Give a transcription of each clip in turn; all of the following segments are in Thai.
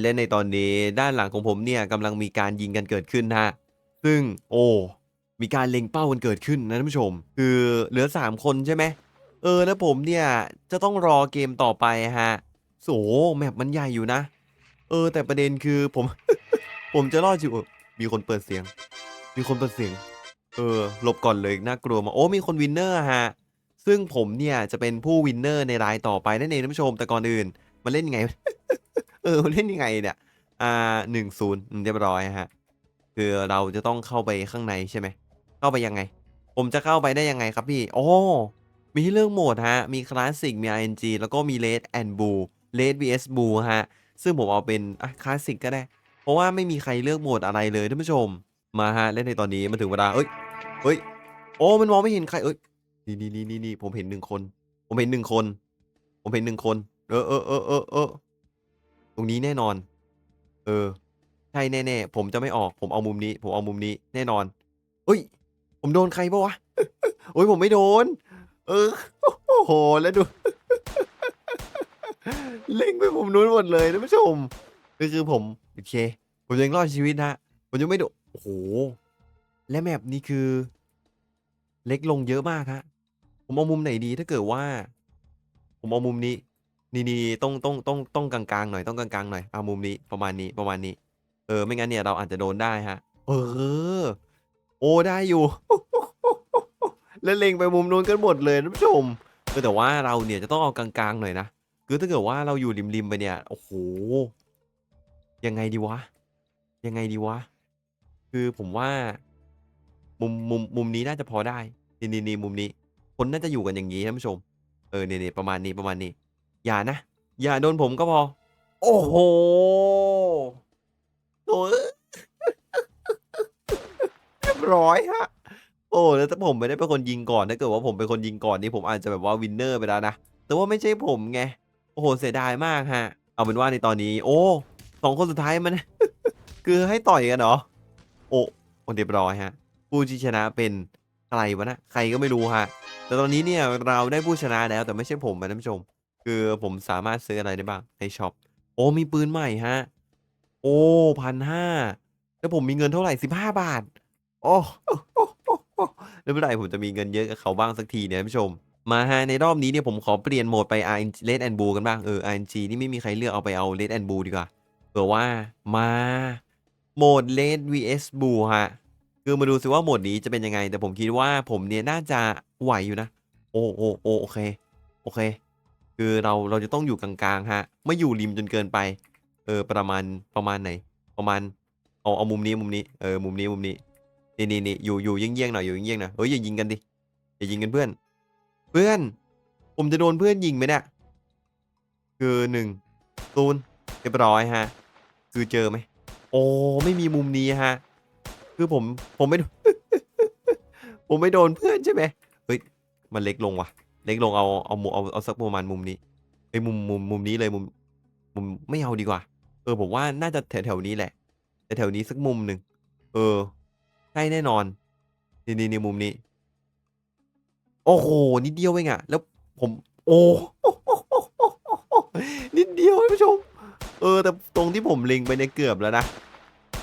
และในตอนนี้ด้านหลังของผมเนี่ยกำลังมีการยิงกันเกิดขึ้นนะฮะซึ่งโอ้มีการเล็งเป้ากันเกิดขึ้นนะท่านผู้ชม คือเหลือ 3 คนใช่ไหมเออแล้วผมเนี่ยจะต้องรอเกมต่อไปฮะโสแมปมันใหญ่อยู่นะ เออ แต่ประเด็นคือผม ผมจะรอดอยู่มีคนเปิดเสียง มีคนเปิดเสียง เออหลบก่อนเลยน่ากลัวมาโอ้มีคนวินเนอร์ฮะซึ่งผมเนี่ยจะเป็นผู้วินเนอร์ในรายต่อไปนั่นเองท่านผู้ชมแต่ก่อนอื่นมันเล่นยังไง เออเล่นยังไงเนี่ยอ่าหนึ่งศูนย์เรียบร้อยฮะคือเราจะต้องเข้าไปข้างในใช่ไหมเข้าไปยังไง ผมจะเข้าไปได้ยังไงครับพี่โอ้มีให้เลือกโหมดฮะ มีคลาสสิก มี RNG แล้วก็มี Red and Blue Red vs Blue ฮะ ซึ่งผมเอาเป็นคลาสสิกก็ได้ เพราะว่าไม่มีใครเลือกโหมดอะไรเลยท่านผู้ชม มาฮะ เล่นในตอนนี้มาถึงเวลา เอ้ยเฮ้ย โอ้ มันมองไม่เห็นใคร เอ้ย นี่นี่นี่นี่ผมเห็นหนึ่งคน ผมเห็นหนึ่งคน ผมเห็นหนึ่งคน เออเออเออเออ ตรงนี้แน่นอน เออ ใช่แน่ๆ ผมจะไม่ออก ผมเอามุมนี้ ผมเอามุมนี้แน่นอนเฮ้ย ผมโดนใครปะวะโอ้ยผมไม่โดน เออ โอ้โห แล้วดู เล็งไปมุมนู้นหมดเลยท่นผู้ชมก็คือผมโอเค ผมยังรอดชีวิตนะ ผมยังไม่โดน โอ้โห และแมปนี้คือ เล็กลงเยอะมากฮะ ผมเอามุมไหนดีถ้าเกิดว่า ผมเอามุมนี้ นี่นี่ต้องต้องต้องต้องกลางๆหน่อยต้องกลางๆหน่อยเอามุมนี้ประมาณนี้ประมาณนี้ เออไม่งั้นเนี่ยเราอาจจะโดนได้ฮะ เออ โอ้ได้อยู่ แล้วเล็งไปมุมนู้นกันหมดเลยท่านผู้ชมเออแต่ว่าเราเนี่ยจะต้องเอากลางๆหน่อยนะคือถ้าเกิดว่าเราอยู่ริมๆไปเนี่ยโอ้โหยังไงดีวะ ยังไงดีวะ คือผมว่า มุมมุมมุมนี้น่าจะพอได้นี่นี่นี่มุมนี้ คนน่าจะอยู่กันอย่างนี้ท่านผู้ชม เออเนี่ยเนี่ยประมาณนี้ประมาณนี้ อย่านะ อย่าโดนผมก็พอ โอ้โหโอ้ยเรียบร้อยฮะ โอ้แล้วถ้าผมไม่ได้เป็นคนยิงก่อนถ้าเกิดว่าผมเป็นคนยิงก่อนนี่ผมอาจจะแบบว่าวินเนอร์ไปแล้วนะ แต่ว่าไม่ใช่ผมไง โอ้โหเสียดายมากฮะ เอาเป็นว่าในตอนนี้ โอ้สองคนสุดท้ายมัน คือให้ต่อยกันเหรอ โอ้โอ้เรียบร้อยฮะ ผู้ที่ชนะเป็นใครวะนะ ใครก็ไม่รู้ฮะ แต่ตอนนี้เนี่ยเราได้ผู้ชนะแล้วแต่ไม่ใช่ผมนะท่านผู้ชม คือผมสามารถซื้ออะไรได้บ้างในช็อป โอ้ มีปืนใหม่ฮะ โอ้พันห้าแล้วผมมีเงินเท่าไหร่สิบห้าบาท โอ้แล้วเมื่อไหร่ผมจะมีเงินเยอะกับเขาบ้างสักทีเนี่ยท่านผู้ชม มาฮะในรอบนี้เนี่ยผมขอเปลี่ยนโหมดไป RNG Red and Blue กันบ้าง เออ RNG นี่ไม่มีใครเลือกเอาไปเอา Red and Blue ดีกว่าเผื่อว่ามาโหมด Red vs Blue ฮะคือมาดูซิว่าโหมดนี้จะเป็นยังไง แต่ผมคิดว่าผมเนี่ยน่าจะไหวอยู่นะ โอ้โอ้โอ้โอเค โอเค คือเราเราจะต้องอยู่กลางๆฮะ ไม่อยู่ริมจนเกินไป เออประมาณประมาณไหน ประมาณเอาเอามุมนี้มุมนี้เออมุมนี้มุมนี้นี่นี่นี่อยู่อยู่เยี่ยงๆหน่อยอยู่เยี่ยงๆหน่อยเฮ้ยอย่ายิงกันดิอย่ายิงกันเพื่อน เพื่อน ผมจะโดนเพื่อนยิงไหมเนี่ยคือหนึ่งศูนเรียบร้อยฮะ คือเจอไหมโอ้ไม่มีมุมนี้ฮะ คือผมผมไม่ผมไม่โดนเพื่อนใช่ไหมเฮ้ยมันเล็กลงว่ะ เล็กลงเอาเอามุมเอาเอาสักประมาณมุมนี้ไอ้มุมมุมมุมนี้เลยมุมมุมไม่เอาดีกว่า เออผมว่าน่าจะแถวแถวนี้แหละแต่แถวนี้สักมุมหนึ่งเออใช่แน่นอนนี่นี่นี่มุมนี้ โอ้โหนิดเดียวเองอะแล้วผมโอ้นิดเดียวท่านผู้ชม เออ แต่ตรงที่ผมเล็งไปเนี่ยเกือบแล้วนะ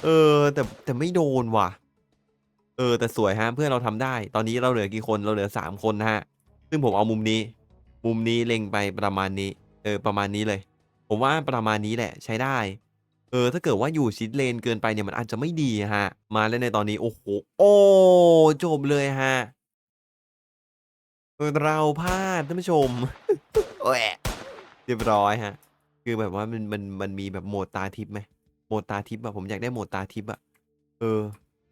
เออ แต่แต่ไม่โดนว่ะ เออ แต่สวยฮะเพื่อนเราทำได้ ตอนนี้เราเหลือกี่คนเราเหลือสามคนนะฮะ ซึ่งผมเอามุมนี้ มุมนี้เล็งไปประมาณนี้ เออ ประมาณนี้เลย ผมว่าประมาณนี้แหละใช้ได้ เออ ถ้าเกิดว่าอยู่ชิดเลนเกินไปเนี่ยมันอาจจะไม่ดีฮะ มาเล่นในตอนนี้ โอ้โห โอ้จบเลยฮะ เราพลาดท่านผู้ชมเรียบร้อยฮะ คือแบบว่ามันมันมันมีแบบโหมดตาทิพย์ไหมโหมดตาทิพย์อะผมอยากได้โหมดตาทิพย์อะเออ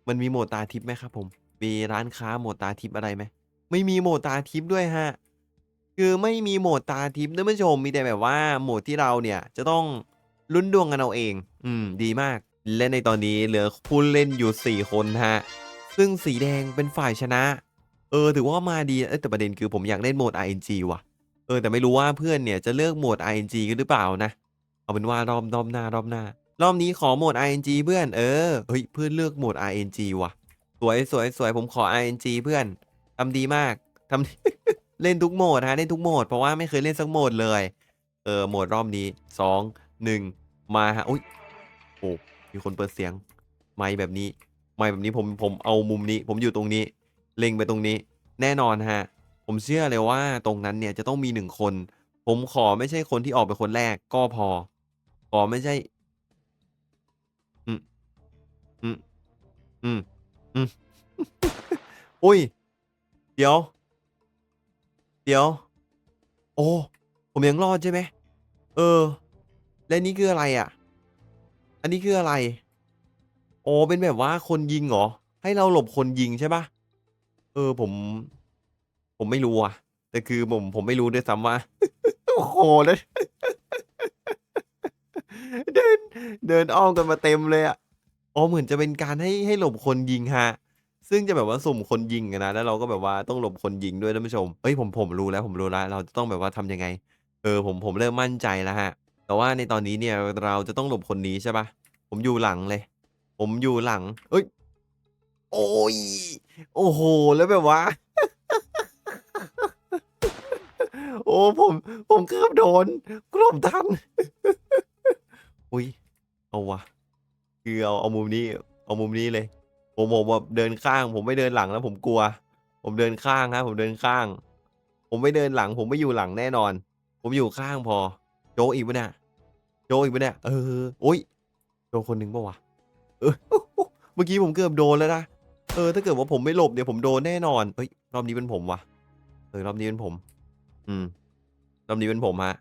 มันมีโหมดตาทิพย์ไหมครับผม มีร้านค้าโหมดตาทิพย์อะไรไหม ไม่มีโหมดตาทิพย์ด้วยฮะ คือไม่มีโหมดตาทิพย์ท่านผู้ชมมีแต่แบบว่าโหมดที่เราเนี่ยจะต้องลุ้นดวงกันเอาเอง อืม ดีมาก และในตอนนี้เหลือผู้เล่นอยู่สี่คนฮะ ซึ่งสีแดงเป็นฝ่ายชนะ เออ ถือว่ามาดีเอ้แต่ประเด็นคือผมอยากเล่นโหมด RNG ว่ะ เออ แต่ไม่รู้ว่าเพื่อนเนี่ยจะเลือกโหมด RNG กันหรือเปล่านะ เอาเป็นว่ารอบรอบหน้ารอบหน้า รอบนี้ขอโหมด RNG เพื่อน เออ เฮ้ย เพื่อนเลือกโหมด RNG ว่ะ สวยสวยสวยผมขอ RNG เพื่อน ทำดีมากทำ เล่นทุกโหมดฮะเล่นทุกโหมดเพราะว่าไม่เคยเล่นสักโหมดเลย เออโหมดรอบนี้สองหนึ่งมาฮะอุ้ยโอ้มีคนเปิดเสียง ไมค์แบบนี้ ไมค์แบบนี้ผมผมเอามุมนี้ ผมอยู่ตรงนี้ เล็งไปตรงนี้ แน่นอนฮะ ผมเชื่อเลยว่าตรงนั้นเนี่ยจะต้องมีหนึ่งคน ผมขอไม่ใช่คนที่ออกเป็นคนแรกก็พอ ขอไม่ใช่ อืมอืมอืมอืมอุ้ย เดี๋ยว เดี๋ยว โอ้ ผมยังรอดใช่ไหม เออ และนี่คืออะไรอะ่ะ อันนี้คืออะไร โอ้เป็นแบบว่าคนยิงเหรอ ให้เราหลบคนยิงใช่ปะเออผม ผมไม่รู้อะแต่คือผมผมไม่รู้ด้วยซ้ำว่า โอ้โหแล้วเดิน เดินอ้อมกันมาเต็มเลยอะอ๋อเหมือนจะเป็นการให้ให้หลบคนยิงฮะ ซึ่งจะแบบว่าสุ่มคนยิงอะนะ แล้วเราก็แบบว่าต้องหลบคนยิงด้วยท่านผู้ชม เอ้ย ผม ผมรู้แล้ว ผมรู้แล้ว เราจะต้องแบบว่าทำยังไง เออ ผม ผมเริ่มมั่นใจแล้วฮะ แต่ว่าในตอนนี้เนี่ย เราจะต้องหลบคนนี้ใช่ปะผมอยู่หลังเลย ผมอยู่หลัง เอ้ย โอ้ย โอ้โห แล้วแบบว่า โอ้ ผม ผมเกือบโดนกลบทัน อุ้ย เอาวะ คือเอา เอามุมนี้ เอามุมนี้เลย ผมผมแบบเดินข้าง ผมไม่เดินหลังแล้วผมกลัว ผมเดินข้างครับผมเดินข้าง ผมไม่เดินหลัง ผมไม่อยู่หลังแน่นอน ผมอยู่ข้างพอ โจอีกปะเนี่ยโจอีกปะเนี่ยเออโอ้ยโจคนหนึ่งปะวะเออเมื่อกี้ผมเกือบโดนแล้วนะเออ ถ้าเกิดว่าผมไม่หลบเนี่ยผมโดนแน่นอนเอ้ยรอบนี้เป็นผมวะเออรอบนี้เป็นผม อืมรอบนี้เป็นผมฮะ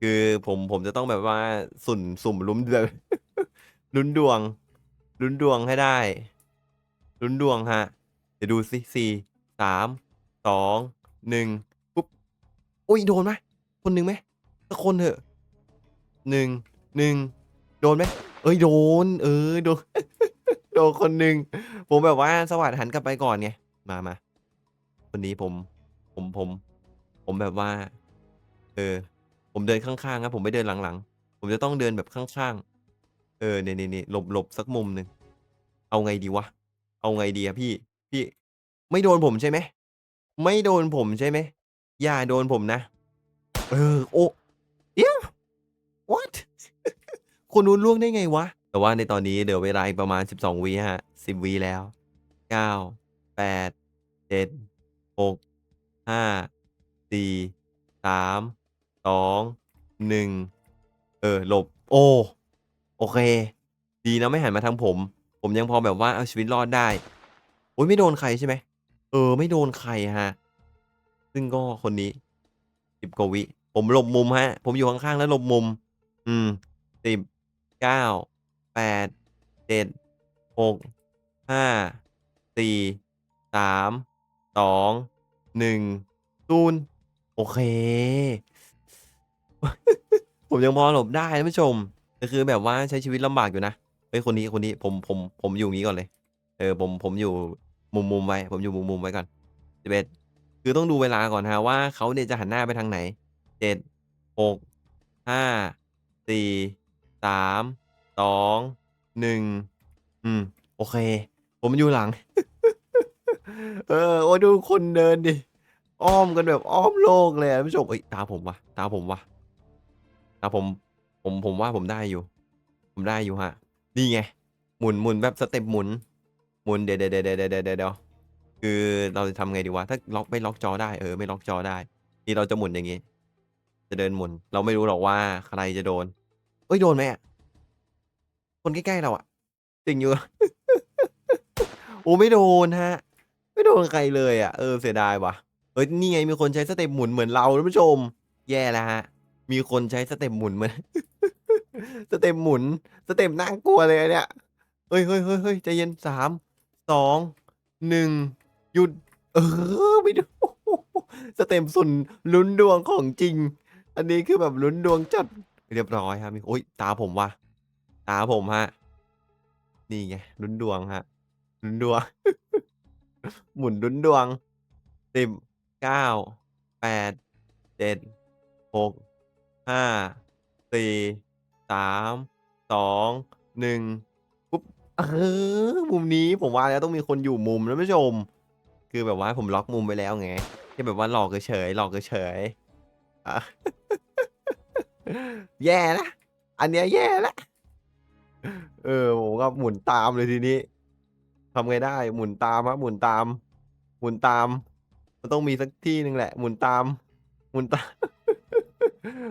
คือผมผมจะต้องแบบว่าสุ่นสุ่มลุ้มเดือลุ้นดวง ลุ้นดวงให้ได้ ลุ้นดวงฮะ เดี๋ยวดูสิสี่สามสองหนึ่งปุ๊บโอ้ยโดนไหมคนหนึ่งไหมสักคนเถอะหนึ่งหนึ่งโดนไหมเอ้ยโดน เออโดนโดนคนหนึ่งผมแบบว่าสวัสดหันกลับไปก่อนไงมามาคนนี้ผม ผมผม ผมแบบว่า เออ ผมเดินข้างๆครับผมไม่เดินหลังๆ ผมจะต้องเดินแบบข้างๆ เออเนี่นี่นี่หลบหลบสักมุมหนึ่ง เอาไงดีวะ เอาไงดีอะพี่ พี่ ไม่โดนผมใช่ไหม ไม่โดนผมใช่ไหม อย่าโดนผมนะ เออ โอ้เดี๋ยว what คนนู้นล่วงได้ไงวะ แต่ว่าในตอนนี้เหลือเวลาอีกประมาณ 12วิฮะ 10วิแล้ว 9 8 7 6 5 4 3 2 1 เออ หลบ โอ้ โอเค ดีนะไม่หันมาทางผม ผมยังพอแบบว่าเอาชีวิตรอดได้โอ้ยไม่โดนใครใช่ไหมเออ ไม่โดนใครฮะ ซึ่งก็คนนี้สิบกวิ ผมหลบมุมฮะ ผมอยู่ข้างๆแล้วหลบมุม อืมสิบเก้าแปดเจ็ดหกห้าสี่สามสองหนึ่งศูนย์โอเค ผมยังพอหลบได้ท่านผู้ชมก็คือแบบว่าใช้ชีวิตลำบากอยู่นะ ฮ้ยคนนี้คนนี้ผมผมผมอยู่งี้ก่อนเลย เออผมผมอยู่มุมมุมไว้ ผมอยู่มุมมุมไว้ก่อนสิบเอ็ดคือต้องดูเวลาก่อนฮะว่าเขาเนี่ยจะหันหน้าไปทางไหนเจ็ดหกห้าสี่สามสองหนึ่งอืม โอเค ผมอยู่หลัง เออ โอ้ดูคนเดินดิ อ้อมกันแบบอ้อมโลกเลยอะท่านผู้ชมเอ้ยตาผมวะตาผมวะตาผม ผมผมว่าผมได้อยู่ ผมได้อยู่ฮะ นี่ไง หมุนหมุนแบบสเต็ปหมุน หมุนเดี๋ยวเดี๋ยวเดี๋ยวเดี๋ยวเดี๋ยวเดี๋ยวคือเราจะทำไงดีวะ ถ้าล็อกไม่ล็อกจอได้เออไม่ล็อกจอได้นี่เราจะหมุนอย่างงี้ จะเดินหมุน เราไม่รู้หรอกว่าใครจะโดน เอ้ยโดนไหมอะคนใกล้ๆเราอะจริงอยู่ โอ้ไม่โดนฮะ ไม่โดนใครเลยอะเออเสียดายว่ะเอ้ยนี่ไงมีคนใช้สเต็ปหมุนเหมือนเราท่านผู้ชม แย่แล้วฮะ มีคนใช้สเต็ปหมุนเหมือน สเต็ปหมุน สเต็ปน่ากลัวเลยเนี่ยเฮ้ยเฮ้ยเฮ้ยเฮ้ยใจเย็นสามสองหนึ่งหยุด เออไม่ดูสเต็ปสุนลุ้นดวงของจริง อันนี้คือแบบลุ้นดวงจัดเรียบร้อยครับมีโอ้ยตาผมว่ะตาผมฮะ นี่ไงลุ้นดวงฮะลุ้นดวง หมุนลุ้นดวงสิบเก้าแปดเจ็ดหกห้าสี่ สามสองหนึ่งปุ๊บเออมุมนี้ผมว่าแล้วต้องมีคนอยู่มุมนะผู้ชม คือแบบว่าผมล็อกมุมไปแล้วไงแค่แบบว่าหลอกเฉยหลอกเฉยๆอะแย่นะอันเนี้ยแย่ล้วเออผมก็หมุนตามเลยทีนี้ทำไงได้หมุนตามครับหมุนตาม หมุนตาม มันต้องมีสักที่หนึ่งแหละ หมุนตาม หมุนตาม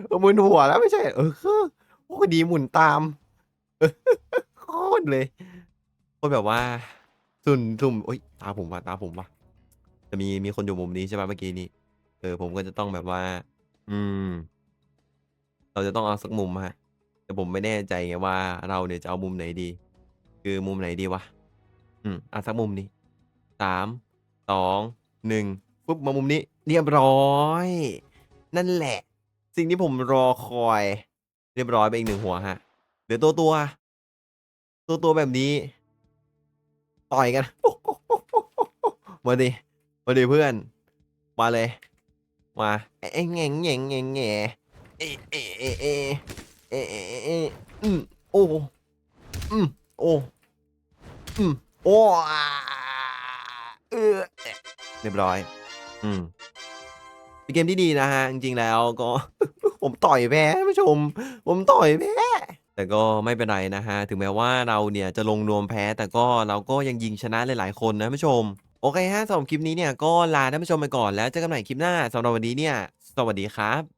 เออหมุนหัวแล้วไม่ใช่ เออ โอ้ดีหมุนตามโคตรเลยโคตรแบบว่า สุ่มสุ่มโอ๊ยตาผมว่ะตาผมว่ะจะมีมีคนอยู่มุมนี้ใช่ไหมเมื่อกี้นี้เออผมก็จะต้องแบบว่า อืม เราจะต้องเอาสักมุมฮะแต่ผมไม่แน่ใจไงว่าเราเนี่ยจะเอามุมไหนดี คือมุมไหนดีวะอืมอะสักมุมนี้สามสองหนึ่งปุ๊บมามุมนี้ เรียบร้อย นั่นแหละ สิ่งที่ผมรอคอย เรียบร้อยไปอีกหนึ่งหัวฮะเหลือตัวตัว ตัวตัวแบบนี้ ต่อยกันมาดิมาดิเพื่อน มาเลย มาเอ๊ะแง่งแง่งแง่งแง่เอ๊ะเอ๊ะเอ๊ะเอ๊ะเอ๊ะเอ๊ะเออืมโอ้อืมโอ้อืมโอ้เออเรียบร้อย อืมเป็นเกมที่ดีนะฮะ จริงๆแล้วก็ ผมต่อยแพ้ท่านผู้ชม ผมต่อยแพ้แต่ก็ไม่เป็นไรนะฮะ ถึงแม้ว่าเราเนี่ยจะลงนวมแพ้ แต่ก็เราก็ยังยิงชนะหลายๆคนนะท่านผู้ชม โอเคฮะสำหรับคลิปนี้เนี่ยก็ลาท่านผู้ชมไปก่อนแล้วเจอกันใหม่คลิปหน้าสำหรับวันนี้เนี่ย สวัสดีครับ